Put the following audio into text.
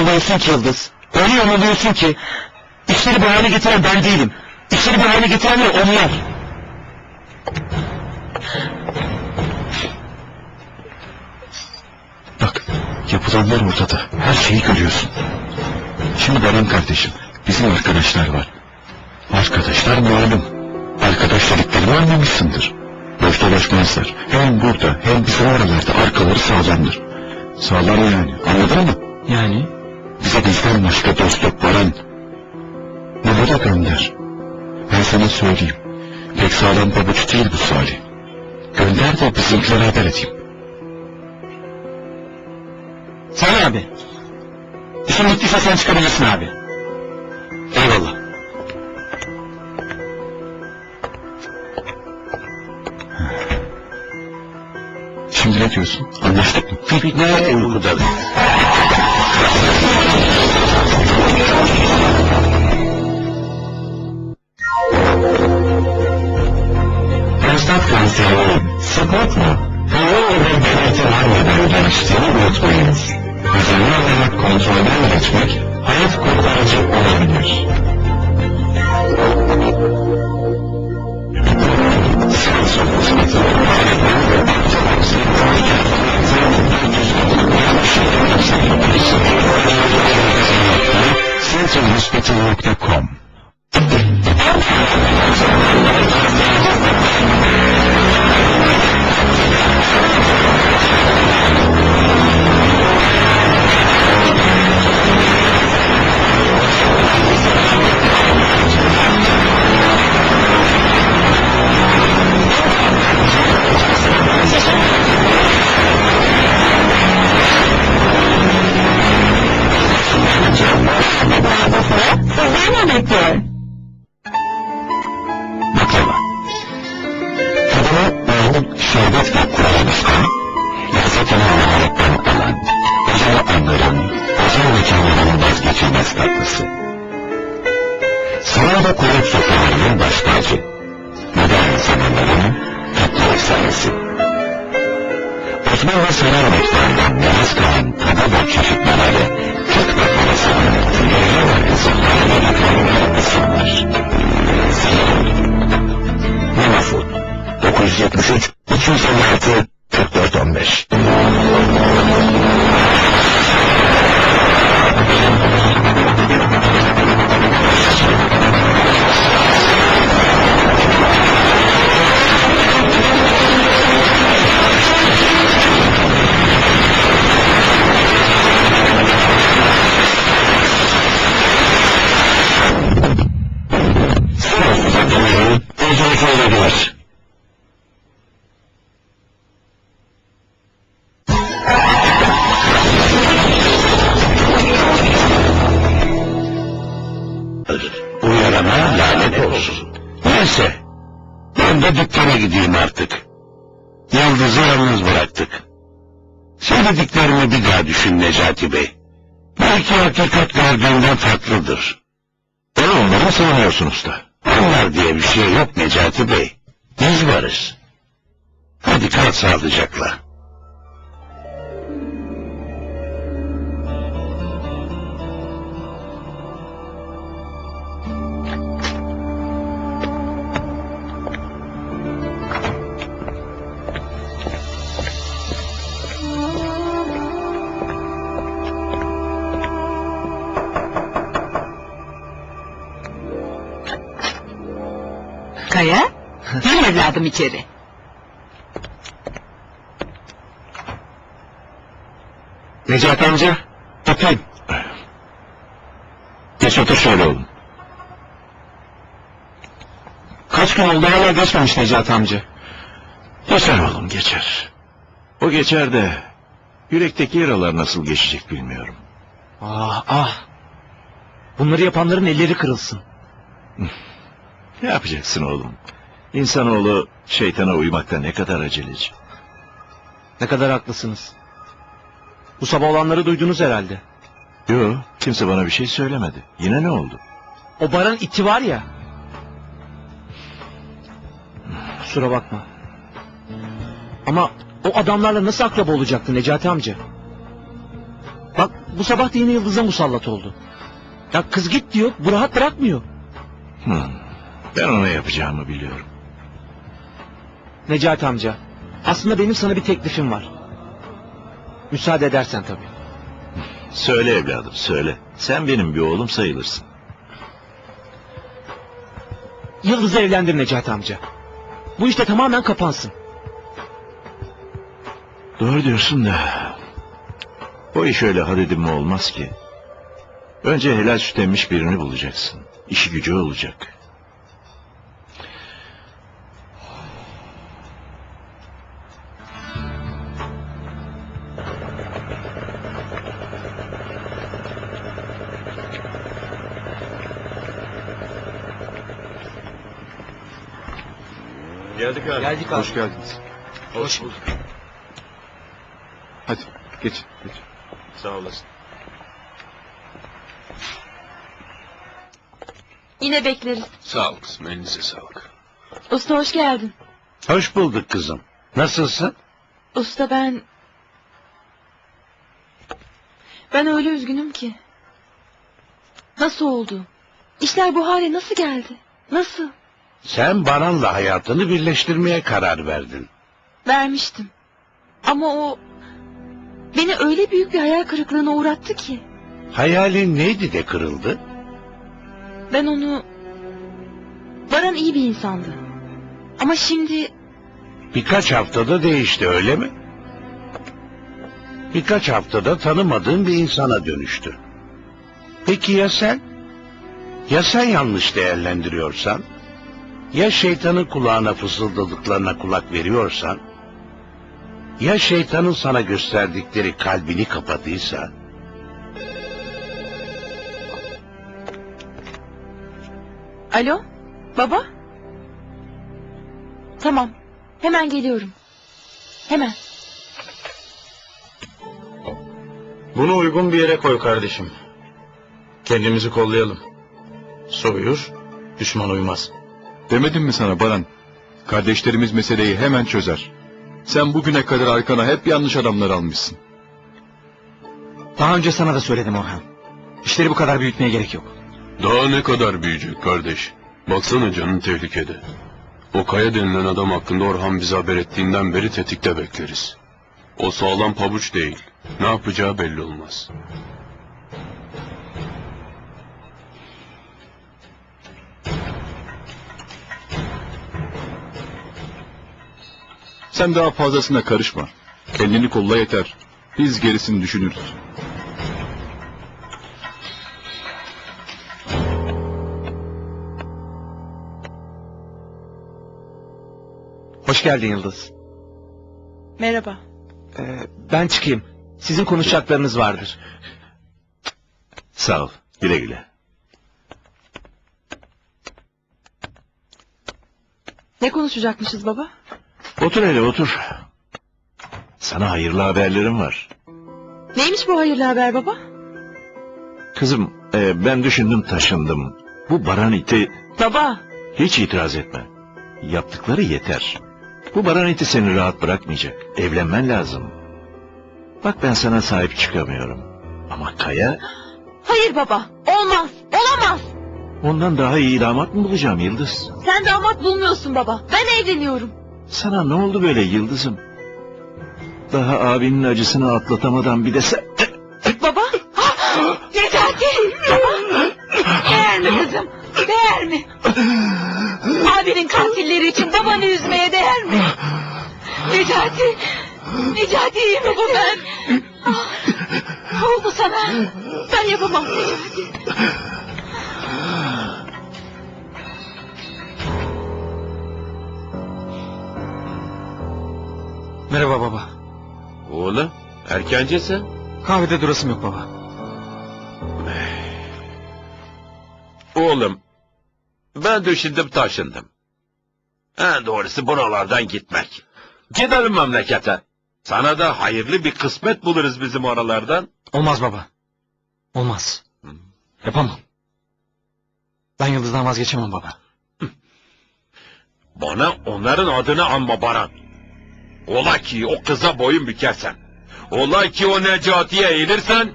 yanılıyorsun ki Yıldız. Öyle yanılıyorsun ki işleri bu hale getiren ben değilim. İşleri bu hale getirenler onlar. Bak yapılanlar ortada. Her şeyi görüyorsun. Şimdi Baran kardeşim bizim arkadaşlar var. Arkadaşlar malum. Arkadaş dediklerimi anlamışsındır. Boş dolaşmazlar. Hem burada hem bizim oralarda arkaları sağlamdır. Sağlam yani anladın mı? Yani? Bize bizden başka dost yok Baran. Bana da gönder. Ben sana söyleyeyim. Pek sağlam pabuç değil bu Salih. Gönder de bizimkilere haber edeyim. Sen abi. İşin bittiyse sen çıkabilirsin abi. Eyvallah. Diyorsun? Anlaştık mı? Ne uykuda? Prostat kanserinin sıklık mı? Herhangi bir belirti vermeden geliştiğini unutmayınız. Düzenli olarak kontrolden geçmek vazgeçilmez tatlısı. Sarayda kuyruk sofralarının baş tacı, modern zamanların tatlı efsanesi. Osmanlı saray mutfağından miras kalan tadı ve çeşitmeleri, gideyim artık. Yıldız'ı yalnız bıraktık. Söylediklerimi bir daha düşün Necati Bey. Belki hakikat gördüğünden farklıdır. Ben onları savunuyorsun usta. Onlar diye bir şey yok Necati Bey. Biz varız. Hadi kal sağlıcakla. Kaya, gel evladım içeri. Necati amca, öpeyim. Geç otur şöyle oğlum. Kaç gün oldu hala geçmemiş Necati amca. Geçer oğlum geçer. O geçer de yürekteki yaralar nasıl geçecek bilmiyorum. Ah ah. Bunları yapanların elleri kırılsın. Ne yapacaksın oğlum? İnsanoğlu şeytana uymakta ne kadar aceleci. Ne kadar haklısınız. Bu sabah olanları duydunuz herhalde. Yo, kimse bana bir şey söylemedi. Yine ne oldu? O baran iti var ya. Kusura bakma. Ama o adamlarla nasıl akraba olacaktı Necati amca? Bak bu sabah da yine Yıldız'a musallat oldu. Ya kız git diyor, bu rahat bırakmıyor. Hmm. Ben ona yapacağımı biliyorum. Necati amca, aslında benim sana bir teklifim var. Müsaade edersen tabii. Söyle evladım söyle. Sen benim bir oğlum sayılırsın. Yıldız'ı evlendir Necati amca. Bu işte tamamen kapansın. Doğru diyorsun da... O iş öyle hadedinme olmaz ki. Önce helal süt emmiş birini bulacaksın. İşi gücü olacak. Geldik abi. Geldik abi. Hoş geldiniz. Hoş bulduk. Hadi geç geç. Sağ olasın. Yine bekleriz. Sağ ol kızım elinize sağlık. Usta hoş geldin. Hoş bulduk kızım. Nasılsın? Usta ben... Ben öyle üzgünüm ki. Nasıl oldu? İşler bu hale nasıl geldi? Nasıl? Sen Baran'la hayatını birleştirmeye karar verdin. Vermiştim. Ama o... Beni öyle büyük bir hayal kırıklığına uğrattı ki. Hayalin neydi de kırıldı? Ben onu... Baran iyi bir insandı. Ama şimdi Birkaç haftada değişti öyle mi? Birkaç haftada tanımadığın bir insana dönüştü. Peki ya sen? Ya sen yanlış değerlendiriyorsan? Ya şeytanın kulağına fısıldadıklarına kulak veriyorsan? Ya şeytanın sana gösterdikleri kalbini kapadıysa? Alo? Baba? Tamam. Hemen geliyorum. Hemen. Bunu uygun bir yere koy kardeşim. Kendimizi kollayalım. Soyur, düşman uymaz. Demedim mi sana Baran? Kardeşlerimiz meseleyi hemen çözer. Sen bugüne kadar arkana hep yanlış adamlar almışsın. Daha önce sana da söyledim Orhan. İşleri bu kadar büyütmeye gerek yok. Daha ne kadar büyüyecek kardeş? Baksana canın tehlikede. O Kaya denilen adam hakkında Orhan bize haber ettiğinden beri tetikte bekleriz. O sağlam pabuç değil. Ne yapacağı belli olmaz. Sen daha fazlasına karışma. Kendini kolla yeter. Biz gerisini düşünürüz. Hoş geldin Yıldız. Merhaba. Ee, ben çıkayım. Sizin konuşacaklarınız vardır. Sağ ol. Güle güle. Ne konuşacakmışız baba? Otur hele otur. Sana hayırlı haberlerim var. Neymiş bu hayırlı haber baba? Kızım e, ben düşündüm taşındım. Bu Baran iti Baba. hiç itiraz etme. Yaptıkları yeter. Bu Baran iti seni rahat bırakmayacak. Evlenmen lazım. Bak ben sana sahip çıkamıyorum. Ama Kaya Hayır baba. Olmaz. Olamaz. ondan daha iyi damat mı bulacağım Yıldız? Sen damat bulmuyorsun baba. Ben evleniyorum. Sana ne oldu böyle Yıldız'ım? Daha abinin acısını atlatamadan bir de sen... Baba. Necati. Baba. Değer mi kızım? Değer mi? Abinin katilleri için babanı üzmeye değer mi? Necati. Necati iyi mi bu ben? Ah, Ne oldu sana? Ben yapamam Necati. Merhaba baba. Oğlum erkencesin. Kahvede durasım yok baba. Oğlum, ben düşündüm taşındım. En doğrusu buralardan gitmek. Gidelim memlekete. Sana da hayırlı bir kısmet buluruz bizim oralardan. Olmaz baba. Olmaz. Yapamam. Ben Yıldız'dan vazgeçemem baba. Bana onların adını anma Baran. Ola ki o kıza boyun bükersen. Ola ki o Necati'ye eğilirsen